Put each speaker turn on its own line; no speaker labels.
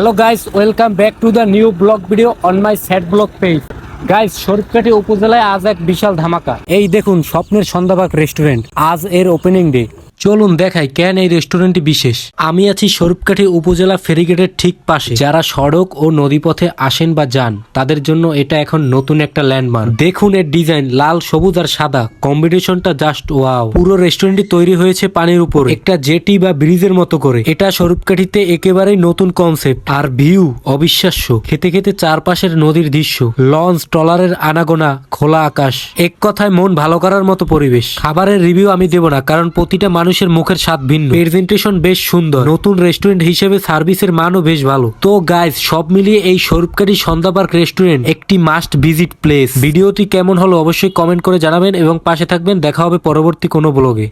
Hello guys welcome back to the new blog video on my sat blog page guys Sharifkathi উপজেলায় আজ এক বিশাল ধামাকা। এই দেখুন, স্বপ্নের সন্ধ্যাবাগ রেস্টুরেন্ট আজ এর ওপেনিং ডে চলুন দেখাই কেন এই রেস্টুরেন্টটি বিশেষ। আমি আছি স্বরূপকাঠি উপজেলা ফেরিগেটের ঠিক পাশে। যারা সড়ক ও নদীপথে আসেন বা যান, তাদের জন্য এটা এখন নতুন একটা ল্যান্ডমার্ক দেখুন এর ডিজাইন লাল, সবুজ আর সাদা। কম্বিনেশনটা জাস্ট ওয়াও পুরো রেস্টুরেন্টটি তৈরি হয়েছে পানির উপর। একটা জেটি বা ব্রিজের মতো করে। এটা স্বরূপকাঠিতে একেবারেই নতুন কনসেপ্ট আর ভিউ অবিশ্বাস্য। খেতে খেতে চারপাশের নদীর দৃশ্য। লঞ্চ ট্রলারের আনাগোনা, খোলা আকাশ। এক কথায় মন ভালো করার মতো পরিবেশ। খাবারের রিভিউ আমি দেব না, কারণ প্রতিটা মানুষের মুখের স্বাদ ভিন্ন। প্রেজেন্টেশন বেশ সুন্দর। নতুন রেস্টুরেন্ট হিসেবে সার্ভিসের মানও বেশ ভালো। তো গাইজ সব মিলিয়ে এই স্বরূপকারী সন্ধ্যা পার্ক রেস্টুরেন্ট একটি মাস্ট ভিজিট প্লেস ভিডিওটি কেমন হলো অবশ্যই কমেন্ট করে জানাবেন এবং পাশে থাকবেন। দেখা হবে পরবর্তী কোনো ব্লগে